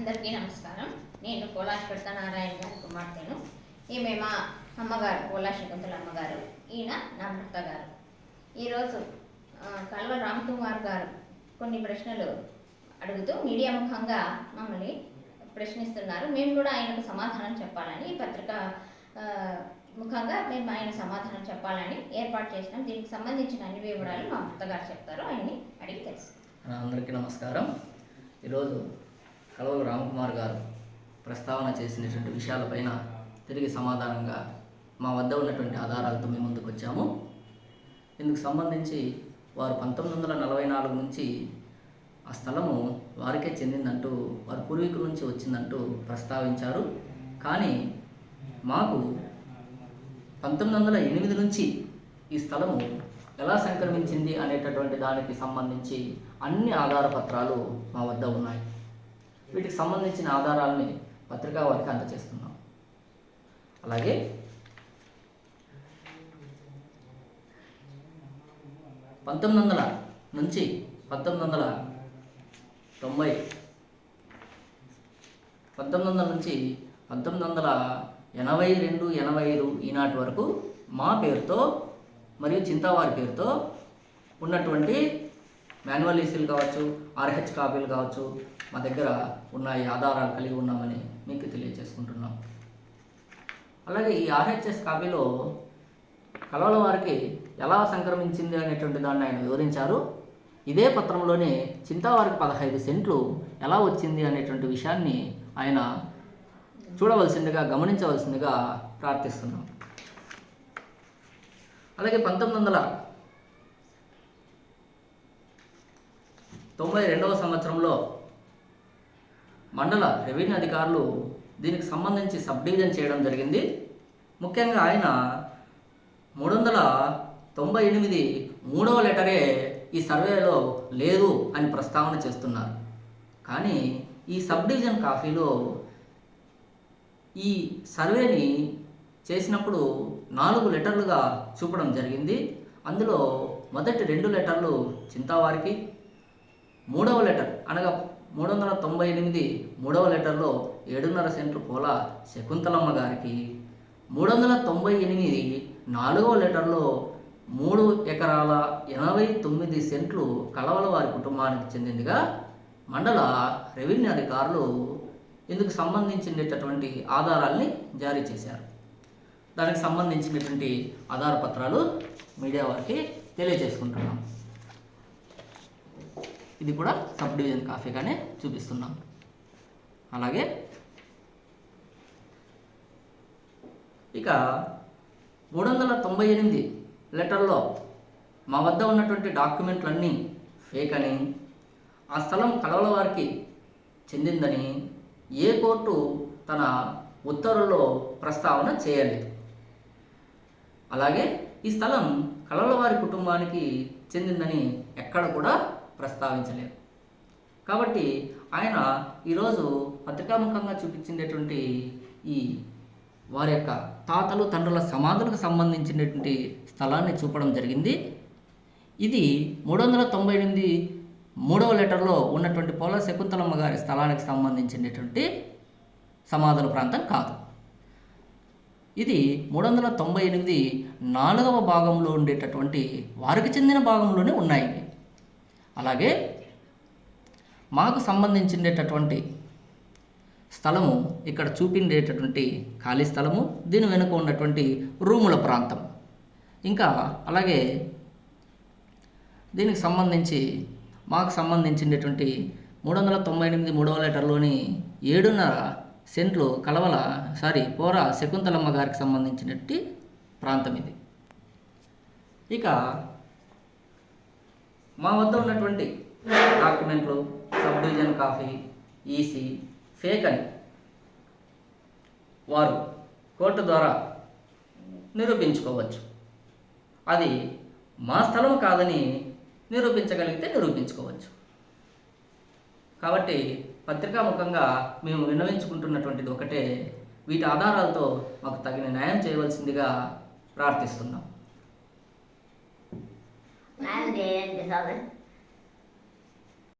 అందరికీ నమస్కారం. నేను కోలాష్ పెడతా నారాయణ గారి కుమార్తెను. ఈమెమా అమ్మగారు కోలా శకుంతల అమ్మగారు. ఈయన నా భర్త గారు. ఈరోజు కల్వ రామ్కుమార్ గారు కొన్ని ప్రశ్నలు అడుగుతూ మీడియా ముఖంగా మమ్మల్ని ప్రశ్నిస్తున్నారు. మేము కూడా ఆయనకు సమాధానం చెప్పాలని ఈ పత్రిక ముఖంగా మేము ఆయన సమాధానం చెప్పాలని ఏర్పాటు చేసినాం. దీనికి సంబంధించిన అన్ని వివరాలు మా భర్త గారు చెప్తారు. ఆయన్ని అడిగి తెలుసు అందరికీ నమస్కారం. ఈరోజు కలవలు రామకుమార్ గారు ప్రస్తావన చేసినటువంటి విషయాలపైన తిరిగి సమాధానంగా మా వద్ద ఉన్నటువంటి ఆధారాలతో మేము ముందుకు వచ్చాము. ఇందుకు సంబంధించి వారు పంతొమ్మిది వందల నలభై నాలుగు నుంచి ఆ స్థలము వారికే చెందిందంటూ వారి పూర్వీకుల నుంచి వచ్చిందంటూ ప్రస్తావించారు. కానీ మాకు పంతొమ్మిది వందల ఎనిమిది నుంచి ఈ స్థలము ఎలా సంక్రమించింది అనేటటువంటి దానికి సంబంధించి అన్ని ఆధార పత్రాలు మా వద్ద ఉన్నాయి. వీటికి సంబంధించిన ఆధారాలని పత్రికా వారికి అందజేస్తున్నాం అలాగే పంతొమ్మిది వందల నుంచి పంతొమ్మిది వందల తొంభై పంతొమ్మిది వందల నుంచి పంతొమ్మిది వందల ఎనభై రెండు ఎనభై ఐదు ఈనాటి వరకు మా పేరుతో మరియు చింతావారి పేరుతో ఉన్నటువంటి మాన్యువల్ ఈసీలు కావచ్చు ఆర్హెచ్ కాపీలు కావచ్చు మా దగ్గర ఉన్న ఈ ఆధారాలు కలిగి ఉన్నామని మీకు తెలియజేసుకుంటున్నాం. అలాగే ఈ ఆర్హెచ్ఎస్ కాపీలో కలవల వారికి ఎలా సంక్రమించింది అనేటువంటి దాన్ని ఆయన వివరించారు. ఇదే పత్రంలోనే చింతావారికి పదహైదు సెంట్లు ఎలా వచ్చింది అనేటువంటి విషయాన్ని ఆయన చూడవలసిందిగా గమనించవలసిందిగా ప్రార్థిస్తున్నాం. అలాగే పంతొమ్మిది వందల తొంభై రెండవ సంవత్సరంలో మండల రెవెన్యూ అధికారులు దీనికి సంబంధించి సబ్ డివిజన్ చేయడం జరిగింది. ముఖ్యంగా ఆయన మూడు వందల తొంభై ఎనిమిది మూడవ లెటరే ఈ సర్వేలో లేదు అని ప్రస్తావన చేస్తున్నారు. కానీ ఈ సబ్ డివిజన్ కాఫీలో ఈ సర్వేని చేసినప్పుడు నాలుగు లెటర్లుగా చూపడం జరిగింది. అందులో మొదటి రెండు లెటర్లు చింతావారికి మూడవ లెటర్. అనగా మూడు వందల తొంభై ఎనిమిది మూడవ లెటర్లో ఏడున్నర సెంట్లు పోల శకుంతలమ్మ గారికి. మూడు వందల తొంభై ఎనిమిది నాలుగవ లెటర్లో మూడు ఎకరాల ఎనభై తొమ్మిది సెంట్లు కలవల వారి కుటుంబానికి చెందిందిగా మండల రెవెన్యూ అధికారులు ఇందుకు సంబంధించినటువంటి ఆధారాల్ని జారీ చేశారు. దానికి సంబంధించినటువంటి ఆధార పత్రాలు మీడియా వారికి తెలియజేసుకుంటున్నాం. ఇది కూడా సబ్ డివిజన్ కాఫీగానే చూపిస్తున్నాం. అలాగే ఇక మూడు వందల తొంభై ఎనిమిది లెటర్లో మా వద్ద ఉన్నటువంటి డాక్యుమెంట్లన్నీ ఫేక్ అని ఆ స్థలం కలవల వారికి చెందిందని ఏ కోర్టు తన ఉత్తర్వుల్లో ప్రస్తావన చేయలేదు. అలాగే ఈ స్థలం కలవల వారి కుటుంబానికి చెందిందని ఎక్కడ కూడా ప్రస్తావించలేదు. కాబట్టి ఆయన ఈరోజు పత్రికాముఖంగా చూపించినటువంటి ఈ వారి యొక్క తాతలు తండ్రుల సమాధులకు సంబంధించినటువంటి స్థలాన్ని చూపడం జరిగింది. ఇది మూడు వందల తొంభై ఎనిమిది మూడవ లెటర్లో ఉన్నటువంటి పోల శకుంతలమ్మ గారి స్థలానికి సంబంధించినటువంటి సమాధుల ప్రాంతం కాదు. ఇది మూడు వందల తొంభై ఎనిమిది నాలుగవ భాగంలో ఉండేటటువంటి వారికి చెందిన భాగంలోనే ఉన్నాయి. అలాగే మాకు సంబంధించినటువంటి స్థలము ఇక్కడ చూపిండేటటువంటి ఖాళీ స్థలము దీని వెనుక ఉన్నటువంటి రూముల ప్రాంతం. ఇంకా అలాగే దీనికి సంబంధించి మాకు సంబంధించినటువంటి మూడు వందల తొంభై ఎనిమిది మూడవ లెటర్లోని ఏడున్నర సెంట్లు కలవల సారీ పోర శకుంతలమ్మ గారికి సంబంధించినటువంటి ప్రాంతం ఇది. ఇక మా వద్ద ఉన్నటువంటి డాక్యుమెంట్లు sub division copy EC fake అని వారు కోర్టు ద్వారా నిరూపించుకోవచ్చు. అది మా స్థలం కాదని నిరూపించగలిగితే నిరూపించుకోవచ్చు. కాబట్టి పత్రికాముఖంగా మేము విన్నవించుకుంటున్నటువంటిది ఒకటే. వీటి ఆధారాలతో మాకు తగిన న్యాయం చేయవలసిందిగా ప్రార్థిస్తున్నాం. న్యాయం చేయండి సార్